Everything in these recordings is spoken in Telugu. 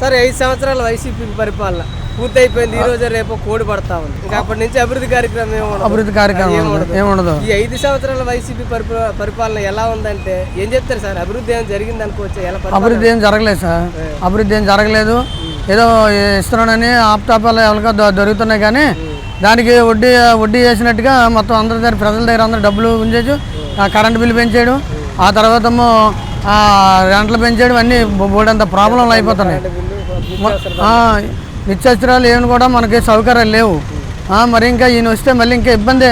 సరే ఐదు సంవత్సరాల వైసీపీ పరిపాలన పూర్తయిపోయింది. ఈ రోజు రేపు కోడి పడతా ఉంది. ఇంకా అప్పటి నుంచి అభివృద్ధి కార్యక్రమం ఏమి. అభివృద్ధి కార్యక్రమం ఏం. ఏముండదు ఈ ఐదు సంవత్సరాల వైసీపీ పరిపా- పరిపాలన ఎలా ఉందంటే ఏం చెప్తారు సార్? అభివృద్ధి ఏమైనా జరిగింది అనుకోవచ్చు? ఎలా? అభివృద్ధి ఏం జరగలేదు సార్. అభివృద్ధి ఏం జరగలేదు. ఏదో ఇస్తున్నాడని ఆప్తాపాలు ఎవరికో దొరుకుతున్నాయి కానీ దానికి వడ్డీ వడ్డీ వేసినట్టుగా మొత్తం అందరి దగ్గర ప్రజల దగ్గర అందరూ డబ్బులు ఉంచేయచ్చు ఆ కరెంట్ బిల్లు పెంచాడు ఆ తర్వాత రెంట్లు పెంచాడు అన్నీ బోడంత ప్రాబ్లంలు అయిపోతున్నాయి. నిత్యావసరాలు ఏమి కూడా మనకి సౌకర్యాలు లేవు. మరి ఇంకా ఈయన వస్తే మళ్ళీ ఇంకా ఇబ్బంది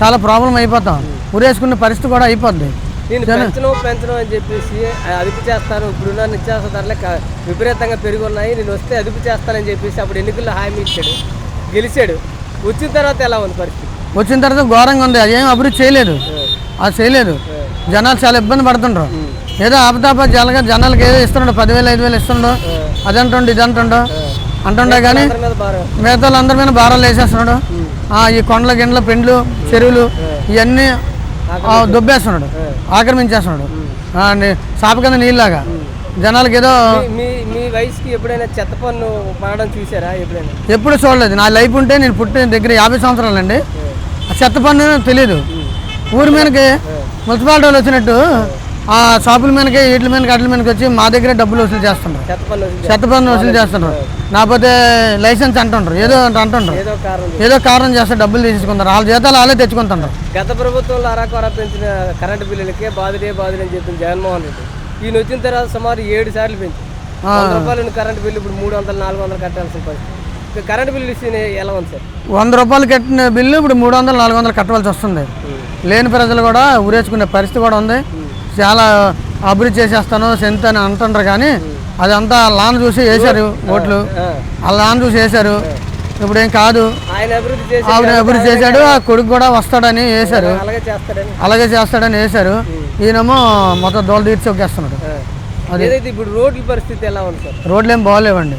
చాలా ప్రాబ్లం అయిపోతాం. ఉరేసుకునే పరిస్థితి కూడా అయిపోద్ది. పెంచను పెంచను అని చెప్పేసి అదుపు చేస్తాను ఇప్పుడున్న నిత్యావసర ధరలు విపరీతంగా పెరిగి ఉన్నాయి నేను వస్తే అదుపు చేస్తానని చెప్పేసి అప్పుడు ఎన్నికల్లో హామీ ఇచ్చాడు. గెలిచాడు. వచ్చిన తర్వాత ఎలా ఉంది పరిస్థితి? వచ్చిన తర్వాత ఘోరంగా ఉంది. అది ఏం అభివృద్ధి చేయలేదు. అది చేయలేదు. జనాలు చాలా ఇబ్బంది పడుతుండ్రు. ఏదో ఆపదాప జనగా జనాలకి ఏదో ఇస్తుండో పదివేలు ఐదు వేలు ఇస్తుండో అది అంటుండు ఇది అంటుండో అంటుండే కానీ అందరి మిగతా వాళ్ళందరి మీద భారాలు వేసేస్తున్నాడు ఆ, ఈ కొండల గిండ్ల పెండ్లు చెరువులు ఇవన్నీ దుబ్బేస్తున్నాడు. ఆక్రమించేస్తున్నాడు. సాప కింద నీళ్ళలాగా. జనాలకి ఏదో మీ- వయసుకి ఎప్పుడైనా చెత్త పన్ను పడడం చూసారా ఎప్పుడైనా? ఎప్పుడు చూడలేదు. నా లైఫ్ ఉంటే నేను పుట్టిన దగ్గర యాభై సంవత్సరాలండి. ఆ. చెత్త పన్ను తెలియదు ఊరి మీదకి మున్సిపాలిటీ వాళ్ళు వచ్చినట్టు ఆ షాపుల మీదకి వీటి మీదకి అట్ల మీదకి వచ్చి మా దగ్గర డబ్బులు వసూలు చేస్తుండ్రు. చెత్త పన్ను వసూలు చేస్తుండ్రు. నాకపోతే లైసెన్స్ అంటుండ్రు. ఏదో అంటుండ్రు. ఏదో కారణం ఏదో కారణం చేస్తే డబ్బులు తీసుకుంటారు వాళ్ళ జీతాలు వాళ్ళే తెచ్చుకుంటుండ్రు. గత ప్రభుత్వంలో అరాకొర పెంచిన కరెంటు బిల్లులకే బాధుడే బాధుడే అని చెప్పింది జగన్మోహన్ రెడ్డి. ఈయన వచ్చిన తర్వాత సుమారు ఏడు సార్లు పెంచి రూపాయలు కరెంటు బిల్లు ఇప్పుడు మూడు వందలు నాలుగు వందలు కట్టాల్సిన పరిస్థితి. కరెంటు బిల్లు ఇస్తే ఎలా ఉంది సార్? వంద రూపాయలు కట్టిన బిల్లు ఇప్పుడు మూడు వందలు నాలుగు వందలు కట్టవలసి వస్తుంది. లేని ప్రజలు కూడా ఉరేసుకునే పరిస్థితి కూడా ఉంది. చాలా అభివృద్ధి చేసేస్తాను సెంత్ అని అంటుండ్రు కానీ అదంతా లాన్ చూసి వేశారు ఓట్లు. ఆ లాన్ చూసి వేశారు. ఇప్పుడు ఏం కాదు. ఆయన అభివృద్ధి చేసి ఆవిడ అభివృద్ధి చేశాడు ఆ కొడుకు కూడా వస్తాడని వేశారు. అలాగే చేస్తాడని. వేశారు. ఈయనేమో మొత్తం దోలు తీర్చి ఒకేస్తున్నాడు ఇప్పుడు రోడ్ల పరిస్థితి ఎలా ఉంది సార్? రోడ్లు ఏం బాగోలేవండి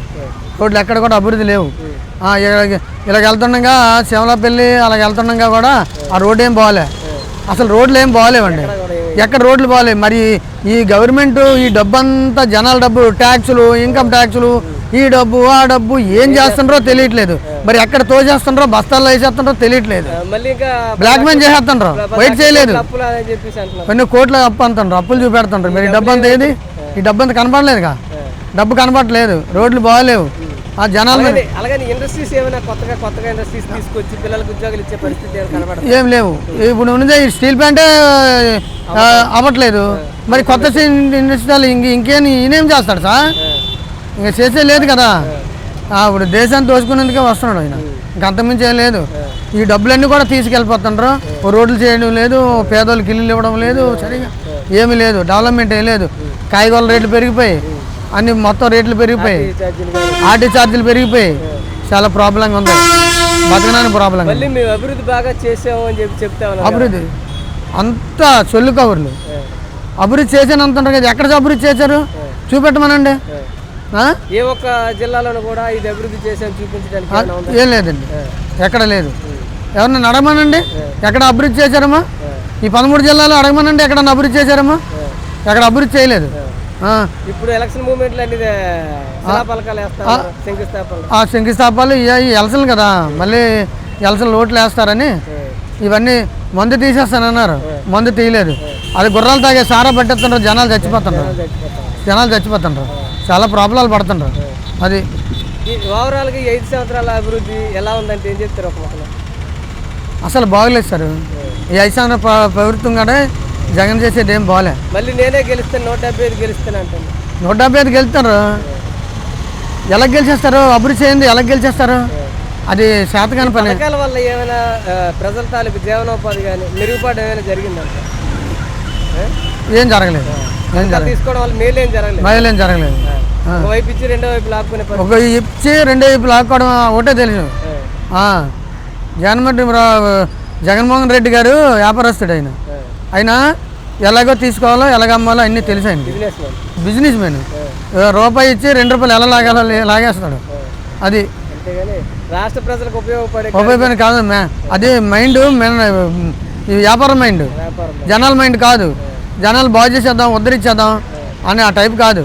రోడ్లు ఎక్కడ కూడా అభివృద్ధి లేవు. ఇలా- ఇలాగ వెళ్తుండగా శిమలాపల్లి అలాగ వెళ్తుండగా కూడా ఆ. రోడ్డు ఏం బాగోలే. అసలు రోడ్లు ఏం బాగోలేవండి ఎక్కడ రోడ్లు బాగోలేవు మరి ఈ గవర్నమెంట్ ఈ డబ్బు అంతా జనాల డబ్బు ట్యాక్సులు ఇన్కమ్ ట్యాక్సులు ఈ డబ్బు ఆ డబ్బు ఏం చేస్తుండ్రో తెలియట్లేదు. మరి ఎక్కడ తోచేస్తుండ్రో బస్తాల్లో వేసేస్తుండ్రో తెలియట్లేదు. Black mail చేసేస్తుండ్రు. వైట్ చేయలేదు. కొన్ని కోట్ల అప్పు అంటుండ్రు అప్పులు చూపెడుతుండ్రు. మరి డబ్బు అంతా ఏది? ఈ డబ్బు అంతా కనపడలేదుగా డబ్బు కనపడలేదు. రోడ్లు బాగలేవు. జనాలు అలాగే ఇండస్ట్రీస్ ఏమైనా కొత్తగా కొత్తగా ఇండస్ట్రీస్ తీసుకొచ్చి పిల్లలకు ఉద్యోగాలు ఇచ్చే పరిస్థితి కనబడదు ఏం లేవు. ఇప్పుడు ఉన్నది స్టీల్ ప్లాంటే అవ్వట్లేదు. మరి కొత్త స్టీల్ ఇండస్ట్రీలు ఇంక ఇంకేం ఈయనేం చేస్తాడు సార్? ఇంకా చేసే లేదు కదా. ఇప్పుడు దేశాన్ని దోచుకునేందుకే వస్తున్నాడు ఆయన. ఇంక అంతమించి ఏం లేదు. ఈ డబ్బులన్నీ కూడా తీసుకెళ్ళిపోతుండ్రు. రోడ్లు చేయడం లేదు పేదోళ్ళకి ఇల్లు ఇవ్వడం లేదు సరిగా ఏమీ లేదు డెవలప్మెంట్ ఏం లేదు. కాయగూరల రేట్లు పెరిగిపోయి అన్ని మొత్తం రేట్లు పెరిగిపోయి ఛార్జీలు కానీ. ఆర్టీ ఛార్జీలు పెరిగిపోయి చాలా ప్రాబ్లంగా ఉంది. బతకడానికి ప్రాబ్లం అభివృద్ధి బాగా చేసాము అని చెప్పి చెప్తా ఉన్నారు కదా. అభివృద్ధి. అంతా సొల్లు కవర్లు. అభివృద్ధి చేశాను అంటుంటారు కదా ఎక్కడ అభివృద్ధి చేశారు? చూపెట్టమనండి? ఏ. ఒక్క జిల్లాలోనూ కూడా ఇది అభివృద్ధి చేసాము చూపించడానికి? ఏం లేదండి. ఎక్కడ లేదు. ఎవరన్నా అడగమనండి. ఎక్కడ అభివృద్ధి చేశారమ్మా? ఈ పదమూడు జిల్లాలో అడగమనండి ఎక్కడన్నా అభివృద్ధి చేశారమ్మా? ఎక్కడ అభివృద్ధి చేయలేదు. ఇప్పుడు ఎలక్షన్ మూమెంట్ అన్ని వేస్తారు శంకుస్థాపనలు. శంకుస్థాపాలు ఇవి ఎలసలు కదా మళ్ళీ ఎలసలు ఓట్లు వేస్తారని. ఇవన్నీ మందు తీసేస్తానన్నారు మందు తీయలేదు. అది గుర్రాలు తాగే సారా పట్టేస్తుండ్రు జనాలు చచ్చిపోతుండ్రు. జనాలు చచ్చిపోతుండ్రు. చాలా ప్రాబ్లాలు పడుతుండ్రు. అది ఈ ఓవరాల్గా ఈ ఐదు సంవత్సరాల అభివృద్ధి ఎలా ఉందంటే ఏం చెప్తారు ఒక అసలు బాగలేదు సార్. ఈ ఐశాన ప్రభుత్వం కూడా జగన్ చేసేది ఏం బాగలే మళ్ళీ నేనే గెలుస్తాను నూట డెబ్బై ఐదు గెలుస్తాను అంటాను నూట డెబ్బై ఐదుకి వెళ్తారు ఎలా గెలిచేస్తారు? అభివృద్ధి చేయండి ఎలా గెలిచేస్తారు? అది శాతకాని పని. పథకాల వల్ల ఏమైనా ప్రజల తాలూకు జీవనోపాధి కానీ మెరుగుపాటు ఏమైనా జరిగిందంట ఏం? జరగలేదు. తీసుకోవడం వల్ల మేలు ఏం జరగలేదు. ఏం వైపు ఇచ్చి రెండో వైపు లాక్కునే ఒక ఇచ్చి రెండో వైపు లాక్కోవడం ఒకటే తెలుసు జగన్మోహన్ జగన్మోహన్ రెడ్డి గారు వ్యాపారస్తుడు ఆయన. ఆయన ఎలాగో తీసుకోవాలో ఎలాగ అమ్మాలో అన్నీ తెలుసు ఆయన బిజినెస్ మ్యాన్ రూపాయి ఇచ్చి రెండు రూపాయలు ఎలా లాగాలో లే- లాగేస్తాడు. అది రాష్ట్ర ప్రజలకు ఉపయోగపడే కాదు మ్యా. అది మైండ్ వ్యాపారం మైండ్ జనాల మైండ్ కాదు. జనాలు బాగు చేసేద్దాం ఉద్ధరించేద్దాం అని ఆ టైప్ కాదు.